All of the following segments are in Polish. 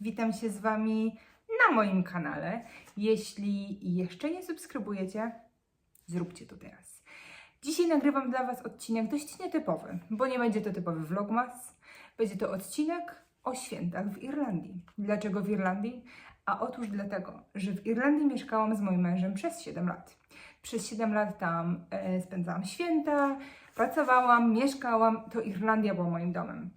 Witam się z Wami na moim kanale. Jeśli jeszcze nie subskrybujecie, zróbcie to teraz. Dzisiaj nagrywam dla Was odcinek dość nietypowy, bo nie będzie to typowy vlogmas. Będzie to odcinek o świętach w Irlandii. Dlaczego w Irlandii? A otóż dlatego, że w Irlandii mieszkałam z moim mężem przez 7 lat. Przez 7 lat tam e, spędzałam święta, pracowałam, mieszkałam. To Irlandia była moim domem.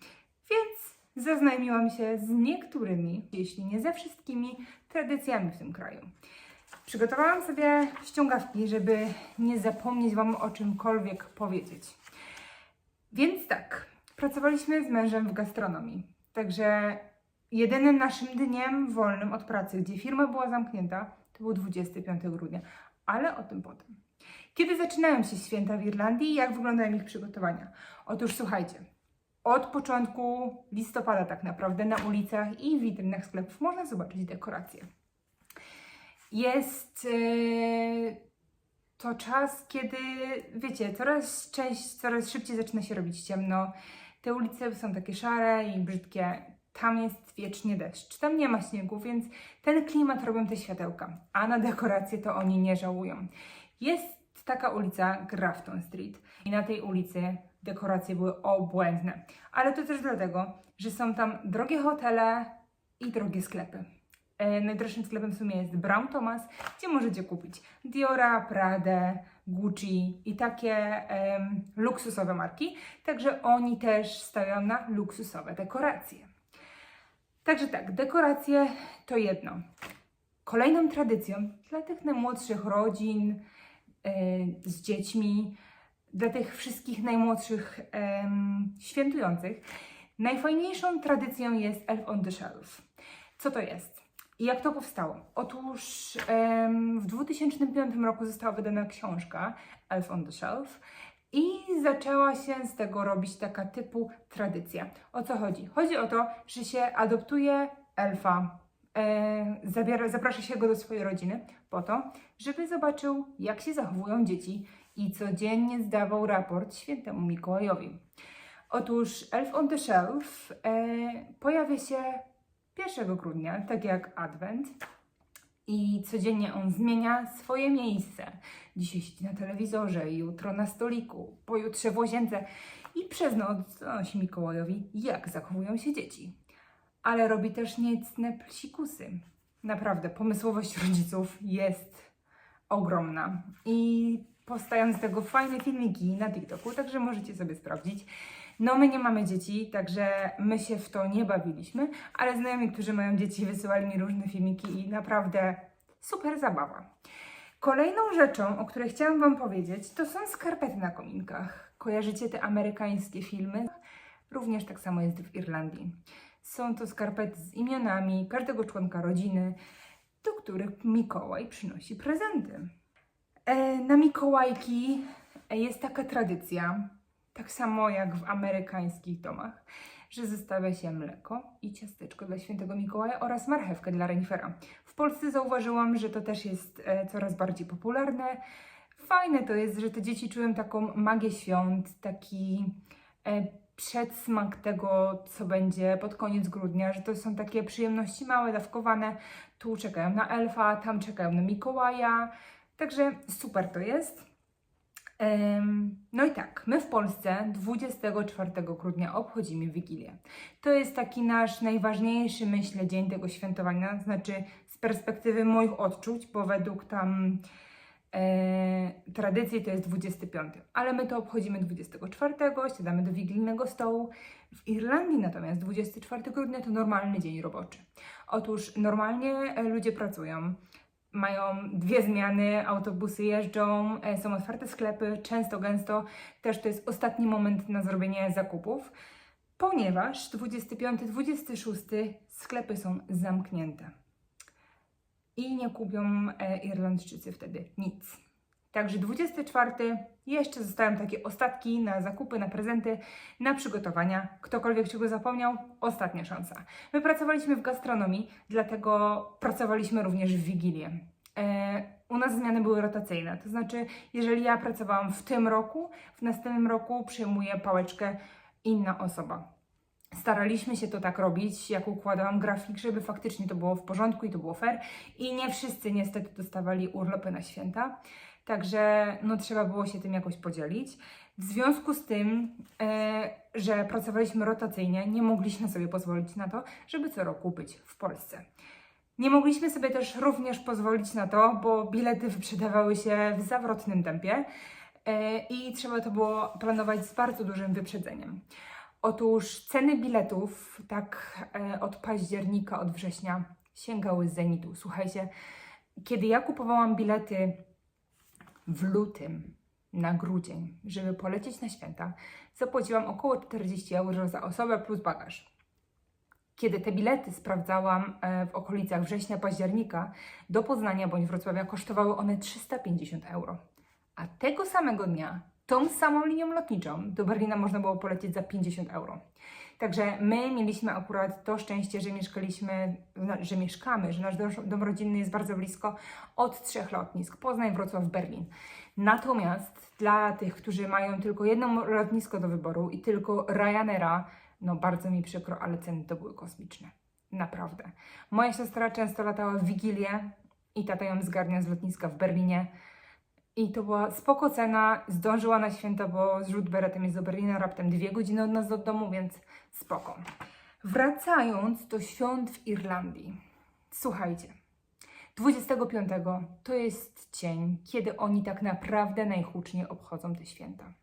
Więc zaznajomiłam się z niektórymi, jeśli nie ze wszystkimi, tradycjami w tym kraju. Przygotowałam sobie ściągawki, żeby nie zapomnieć Wam o czymkolwiek powiedzieć. Więc tak, pracowaliśmy z mężem w gastronomii. Także jedynym naszym dniem wolnym od pracy, gdzie firma była zamknięta, to był 25 grudnia. Ale o tym potem. Kiedy zaczynają się święta w Irlandii i jak wyglądają ich przygotowania? Otóż słuchajcie, od początku listopada tak naprawdę na ulicach i w witrynach sklepów można zobaczyć dekoracje. Jest yy, to czas, kiedy wiecie, coraz część, coraz szybciej zaczyna się robić ciemno. Te ulice są takie szare i brzydkie. Tam jest wiecznie deszcz. Tam nie ma śniegu, więc ten klimat robią te światełka. A na dekoracje to oni nie żałują. Jest taka ulica Grafton Street i na tej ulicy dekoracje były obłędne. Ale to też dlatego, że są tam drogie hotele i drogie sklepy. E, najdroższym sklepem w sumie jest Brown Thomas, gdzie możecie kupić Diora, Pradę, Gucci i takie luksusowe marki. Także oni też stawiają na luksusowe dekoracje. Także tak, dekoracje to jedno. Kolejną tradycją dla tych najmłodszych rodzin z dziećmi, dla tych wszystkich najmłodszych świętujących, najfajniejszą tradycją jest Elf on the Shelf. Co to jest? I jak to powstało? Otóż w 2005 roku została wydana książka Elf on the Shelf i zaczęła się z tego robić taka typu tradycja. O co chodzi? Chodzi o to, że się adoptuje elfa, zabiera, zaprasza się go do swojej rodziny po to, żeby zobaczył, jak się zachowują dzieci i codziennie zdawał raport świętemu Mikołajowi. Otóż Elf on the Shelf e, pojawia się 1 grudnia, tak jak Advent. I codziennie on zmienia swoje miejsce. Dzisiaj siedzi na telewizorze, jutro na stoliku, pojutrze w łazience i przez noc donosi Mikołajowi, jak zachowują się dzieci. Ale robi też niecne psikusy. Naprawdę, pomysłowość rodziców jest ogromna. I powstają z tego fajne filmiki na TikToku, także możecie sobie sprawdzić. No, my nie mamy dzieci, także my się w to nie bawiliśmy, ale znajomi, którzy mają dzieci, wysyłali mi różne filmiki i naprawdę super zabawa. Kolejną rzeczą, o której chciałam Wam powiedzieć, to są skarpety na kominkach. Kojarzycie te amerykańskie filmy? Również tak samo jest w Irlandii. Są to skarpety z imionami każdego członka rodziny, do których Mikołaj przynosi prezenty. E, Na Mikołajki e, jest taka tradycja, tak samo jak w amerykańskich domach, że zostawia się mleko i ciasteczko dla świętego Mikołaja oraz marchewkę dla renifera. W Polsce zauważyłam, że to też jest e, coraz bardziej popularne. Fajne to jest, że te dzieci czują taką magię świąt, taki przedsmak tego, co będzie pod koniec grudnia, że to są takie przyjemności małe, dawkowane. Tu czekają na elfa, tam czekają na Mikołaja. Także super to jest. No i tak, my w Polsce 24 grudnia obchodzimy Wigilię. To jest taki nasz najważniejszy, myślę, dzień tego świętowania, znaczy z perspektywy moich odczuć, bo według tam tradycji to jest 25, ale my to obchodzimy 24, siadamy do wigilijnego stołu. W Irlandii natomiast 24 grudnia to normalny dzień roboczy. Otóż normalnie e, ludzie pracują, mają dwie zmiany, autobusy jeżdżą, e, są otwarte sklepy, często, gęsto też to jest ostatni moment na zrobienie zakupów, ponieważ 25-26 sklepy są zamknięte i nie kupią e, Irlandczycy wtedy nic. Także 24 jeszcze zostają takie ostatki na zakupy, na prezenty, na przygotowania. Ktokolwiek czego zapomniał, ostatnia szansa. My pracowaliśmy w gastronomii, dlatego pracowaliśmy również w Wigilię. E, u nas zmiany były rotacyjne, to znaczy, jeżeli ja pracowałam w tym roku, w następnym roku przyjmuje pałeczkę inna osoba. Staraliśmy się to tak robić, jak układałam grafik, żeby faktycznie to było w porządku i to było fair. I nie wszyscy niestety dostawali urlopy na święta. Także no, trzeba było się tym jakoś podzielić. W związku z tym, e, że pracowaliśmy rotacyjnie, nie mogliśmy sobie pozwolić na to, żeby co roku być w Polsce. Nie mogliśmy sobie też również pozwolić na to, bo bilety wyprzedawały się w zawrotnym tempie e, i trzeba to było planować z bardzo dużym wyprzedzeniem. Otóż ceny biletów, tak e, od października, od września, sięgały zenitu. Słuchajcie, kiedy ja kupowałam bilety w lutym na grudzień, żeby polecieć na święta, zapłaciłam około 40 euro za osobę plus bagaż. Kiedy te bilety sprawdzałam e, w okolicach września, października do Poznania bądź Wrocławia, kosztowały one 350 euro. A tego samego dnia tą samą linią lotniczą do Berlina można było polecieć za 50 euro. Także my mieliśmy akurat to szczęście, że mieszkaliśmy, no, że mieszkamy, że nasz dom, rodzinny jest bardzo blisko od trzech lotnisk: Poznań, Wrocław, Berlin. Natomiast dla tych, którzy mają tylko jedno lotnisko do wyboru i tylko Ryanaira, no bardzo mi przykro, ale ceny to były kosmiczne. Naprawdę. Moja siostra często latała w Wigilię i tata ją zgarnia z lotniska w Berlinie. I to była spoko cena, zdążyła na święta, bo zrzut beretem jest do Berlina raptem dwie godziny od nas do domu, więc spoko. Wracając do świąt w Irlandii. Słuchajcie, 25 to jest dzień, kiedy oni tak naprawdę najhuczniej obchodzą te święta.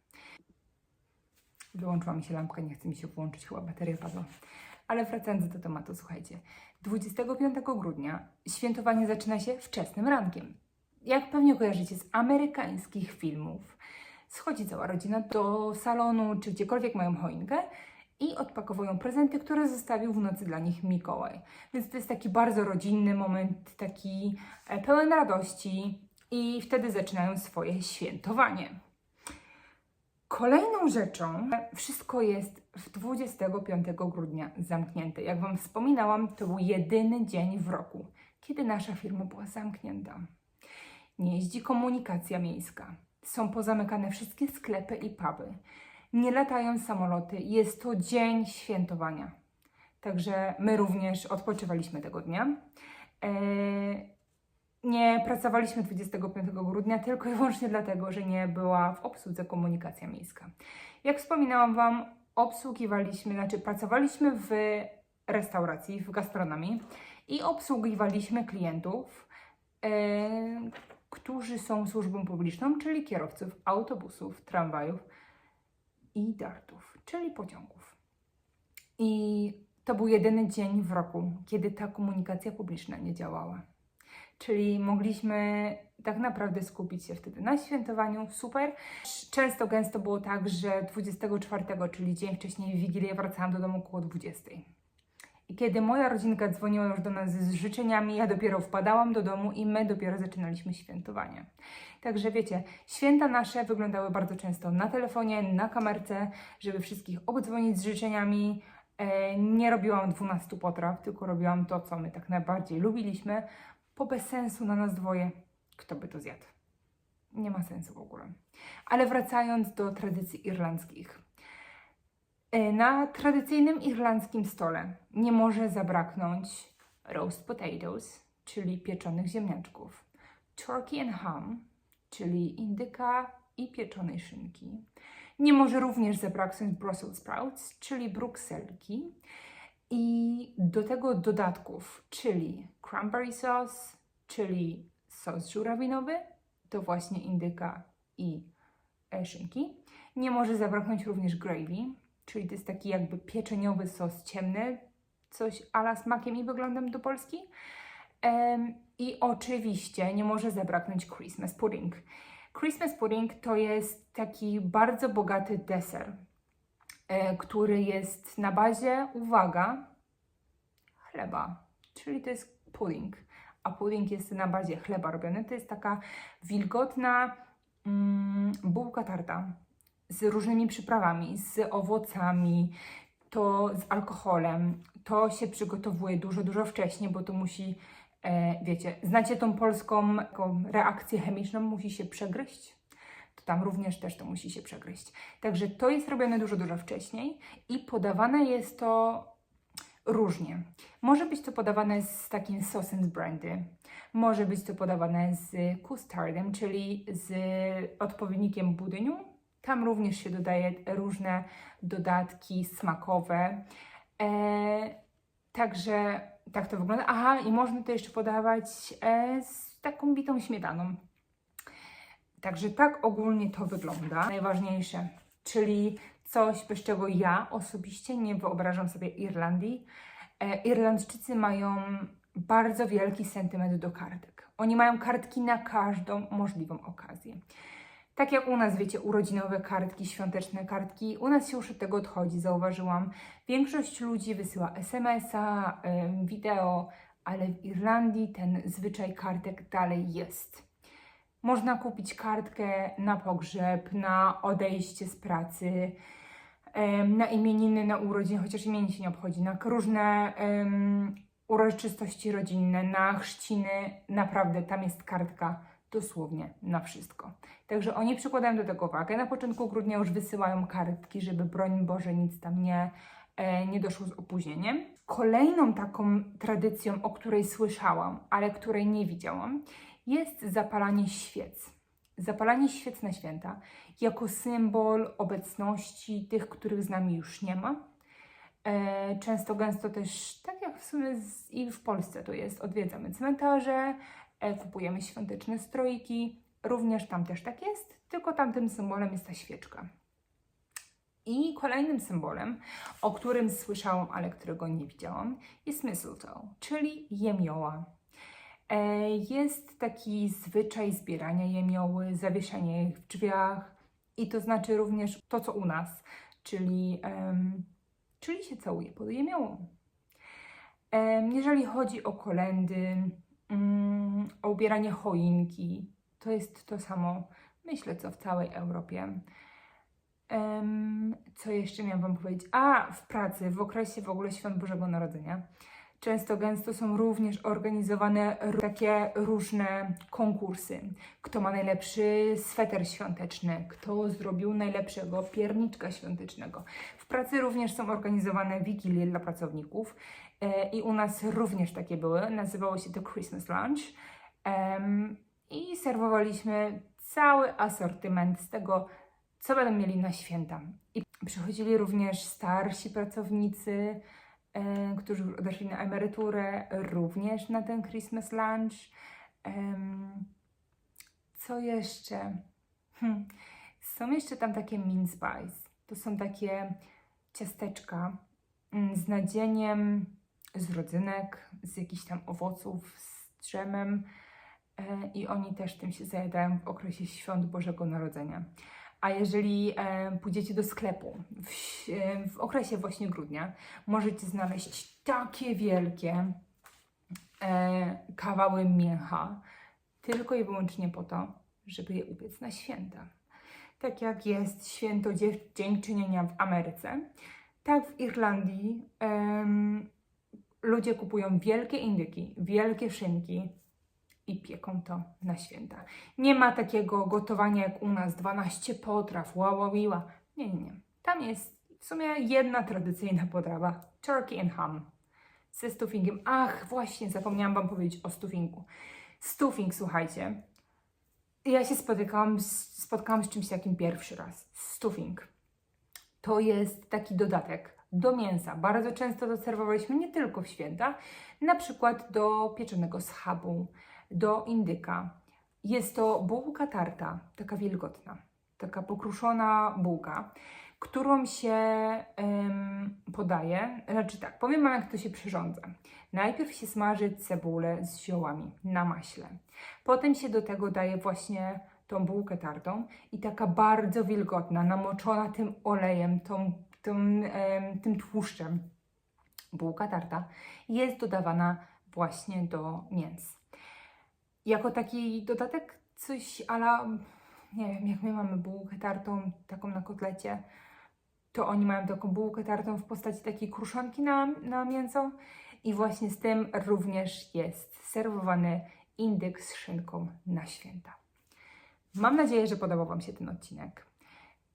Wyłączyła mi się lampka, nie chce mi się włączyć, chyba bateria padła. Ale wracając do tematu, słuchajcie. 25 grudnia świętowanie zaczyna się wczesnym rankiem. Jak pewnie kojarzycie z amerykańskich filmów, schodzi cała rodzina do salonu czy gdziekolwiek mają choinkę i odpakowują prezenty, które zostawił w nocy dla nich Mikołaj. Więc to jest taki bardzo rodzinny moment, taki e, pełen radości i wtedy zaczynają swoje świętowanie. Kolejną rzeczą, wszystko jest w 25 grudnia zamknięte. Jak Wam wspominałam, to był jedyny dzień w roku, kiedy nasza firma była zamknięta. Nie jeździ komunikacja miejska. Są pozamykane wszystkie sklepy i puby. Nie latają samoloty. Jest to dzień świętowania. Także my również odpoczywaliśmy tego dnia. Eee, nie pracowaliśmy 25 grudnia tylko i wyłącznie dlatego, że nie była w obsłudze komunikacja miejska. Jak wspominałam Wam, obsługiwaliśmy, znaczy pracowaliśmy w restauracji, w gastronomii i obsługiwaliśmy klientów, e, którzy są służbą publiczną, czyli kierowców autobusów, tramwajów i dartów, czyli pociągów. I to był jedyny dzień w roku, kiedy ta komunikacja publiczna nie działała. Czyli mogliśmy tak naprawdę skupić się wtedy na świętowaniu, super. Często gęsto było tak, że 24, czyli dzień wcześniej w Wigilię wracałam do domu około 20. I kiedy moja rodzinka dzwoniła już do nas z życzeniami, ja dopiero wpadałam do domu i my dopiero zaczynaliśmy świętowanie. Także wiecie, święta nasze wyglądały bardzo często na telefonie, na kamerce, żeby wszystkich obdzwonić z życzeniami. E, Nie robiłam 12 potraw, tylko robiłam to, co my tak najbardziej lubiliśmy, bo bez sensu na nas dwoje, kto by to zjadł. Nie ma sensu w ogóle. Ale wracając do tradycji irlandzkich. E, Na tradycyjnym irlandzkim stole nie może zabraknąć roast potatoes, czyli pieczonych ziemniaczków, turkey and ham, czyli indyka i pieczonej szynki. Nie może również zabraknąć Brussels sprouts, czyli brukselki. I do tego dodatków, czyli cranberry sauce, czyli sos żurawinowy, to właśnie indyka i e, szynki. Nie może zabraknąć również gravy, czyli to jest taki jakby pieczeniowy sos ciemny, coś ala smakiem i wyglądem do Polski. Em, I oczywiście nie może zabraknąć Christmas pudding. Christmas pudding to jest taki bardzo bogaty deser, e, który jest na bazie, uwaga, chleba, czyli to jest pudding, a pudding jest na bazie chleba robiony. To jest taka wilgotna mm, bułka tarta z różnymi przyprawami, z owocami, to z alkoholem. To się przygotowuje dużo, dużo wcześniej, bo to musi, e, wiecie, znacie tą polską taką reakcję chemiczną, musi się przegryźć. to tam również też to musi się przegryźć. Także to jest robione dużo, dużo wcześniej i podawane jest to różnie. Może być to podawane z takim sosem z brandy, może być to podawane z custardem, czyli z odpowiednikiem budyniu. Tam również się dodaje różne dodatki smakowe. E, także tak to wygląda. Aha, i można to jeszcze podawać e, z taką bitą śmietaną. Także tak ogólnie to wygląda. Najważniejsze, czyli coś, bez czego ja osobiście nie wyobrażam sobie Irlandii. E, Irlandczycy mają bardzo wielki sentyment do kartek. Oni mają kartki na każdą możliwą okazję. Tak jak u nas, wiecie, urodzinowe kartki, świąteczne kartki, u nas się już od tego odchodzi, zauważyłam. Większość ludzi wysyła SMS-a, wideo, ale w Irlandii ten zwyczaj kartek dalej jest. Można kupić kartkę na pogrzeb, na odejście z pracy, na imieniny, na urodziny, chociaż imienin się nie obchodzi, na różne em, uroczystości rodzinne, na chrzciny. Naprawdę tam jest kartka dosłownie na wszystko. Także oni przykładają do tego uwagę. Na początku grudnia już wysyłają kartki, żeby broń Boże nic tam nie, e, nie doszło z opóźnieniem. Kolejną taką tradycją, o której słyszałam, ale której nie widziałam, jest zapalanie świec. Zapalanie świec na święta jako symbol obecności tych, których z nami już nie ma. E, często, gęsto też, tak jak w sumie z, i w Polsce to jest, odwiedzamy cmentarze, kupujemy świąteczne strojki. Również tam też tak jest, tylko tamtym symbolem jest ta świeczka. I kolejnym symbolem, o którym słyszałam, ale którego nie widziałam, jest mistletoe, czyli jemioła. E, Jest taki zwyczaj zbierania jemioły, zawieszania ich w drzwiach i to znaczy również to, co u nas, czyli, em, czyli się całuje pod jemiołą. Em, Jeżeli chodzi o kolendy, mm, o ubieranie choinki, to jest to samo, myślę, co w całej Europie. Em, co jeszcze miałam Wam powiedzieć? A, w pracy, w okresie w ogóle Świąt Bożego Narodzenia. Często gęsto są również organizowane takie różne konkursy. Kto ma najlepszy sweter świąteczny, kto zrobił najlepszego pierniczka świątecznego. W pracy również są organizowane wigilie dla pracowników e, i u nas również takie były. Nazywało się to Christmas Lunch. I serwowaliśmy cały asortyment z tego, co będą mieli na święta. I przychodzili również starsi pracownicy, którzy już odeszli na emeryturę, również na ten Christmas lunch. Co jeszcze? Hm. Są jeszcze tam takie mince pies. To są takie ciasteczka mm, z nadzieniem, z rodzynek, z jakichś tam owoców, z drzemem. E, I oni też tym się zajadają w okresie świąt Bożego Narodzenia. A jeżeli e, pójdziecie do sklepu w, w okresie właśnie grudnia, możecie znaleźć takie wielkie e, kawały mięcha, tylko i wyłącznie po to, żeby je upiec na święta. Tak jak jest święto Dziękczynienia w Ameryce, tak w Irlandii ludzie kupują wielkie indyki, wielkie szynki i pieką to na święta. Nie ma takiego gotowania jak u nas, 12 potraw, ła, ła, ła. Nie, nie, nie. Tam jest w sumie jedna tradycyjna potrawa, turkey and ham, ze stuffingiem. Ach, właśnie, zapomniałam Wam powiedzieć o stuffingu. Stuffing, słuchajcie, ja się spotykałam z, spotkałam z czymś takim pierwszy raz. Stuffing. To jest taki dodatek do mięsa. Bardzo często to serwowaliśmy nie tylko w święta, na przykład do pieczonego schabu, do indyka. Jest to bułka tarta, taka wilgotna, taka pokruszona bułka, którą się em, podaje. Znaczy tak, powiem Wam, jak to się przyrządza. Najpierw się smaży cebulę z ziołami na maśle. Potem się do tego daje właśnie tą bułkę tartą i taka bardzo wilgotna, namoczona tym olejem, tą, tym, em, tym tłuszczem. Bułka tarta jest dodawana właśnie do mięs. Jako taki dodatek coś ala, nie wiem, jak my mamy bułkę tartą, taką na kotlecie, to oni mają taką bułkę tartą w postaci takiej kruszonki na, na mięso i właśnie z tym również jest serwowany indyk z szynką na święta. Mam nadzieję, że podobał Wam się ten odcinek.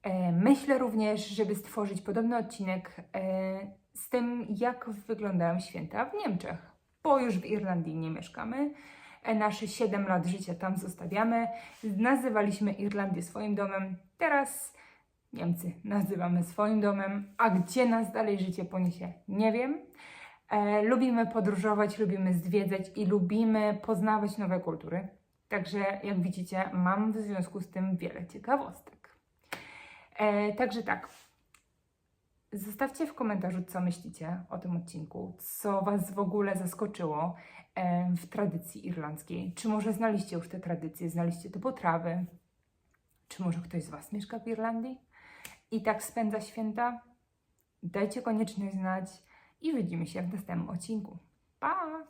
E, Myślę również, żeby stworzyć podobny odcinek e, z tym, jak wyglądają święta w Niemczech, bo już w Irlandii nie mieszkamy. E, Nasze 7 lat życia tam zostawiamy. Nazywaliśmy Irlandię swoim domem. Teraz Niemcy nazywamy swoim domem. A gdzie nas dalej życie poniesie, nie wiem. E, lubimy podróżować, lubimy zwiedzać i lubimy poznawać nowe kultury. Także, jak widzicie, mam w związku z tym wiele ciekawostek. E, także tak. Zostawcie w komentarzu, co myślicie o tym odcinku, co Was w ogóle zaskoczyło w tradycji irlandzkiej. Czy może znaliście już te tradycje, znaliście te potrawy? Czy może ktoś z Was mieszka w Irlandii i tak spędza święta? Dajcie koniecznie znać i widzimy się w następnym odcinku. Pa!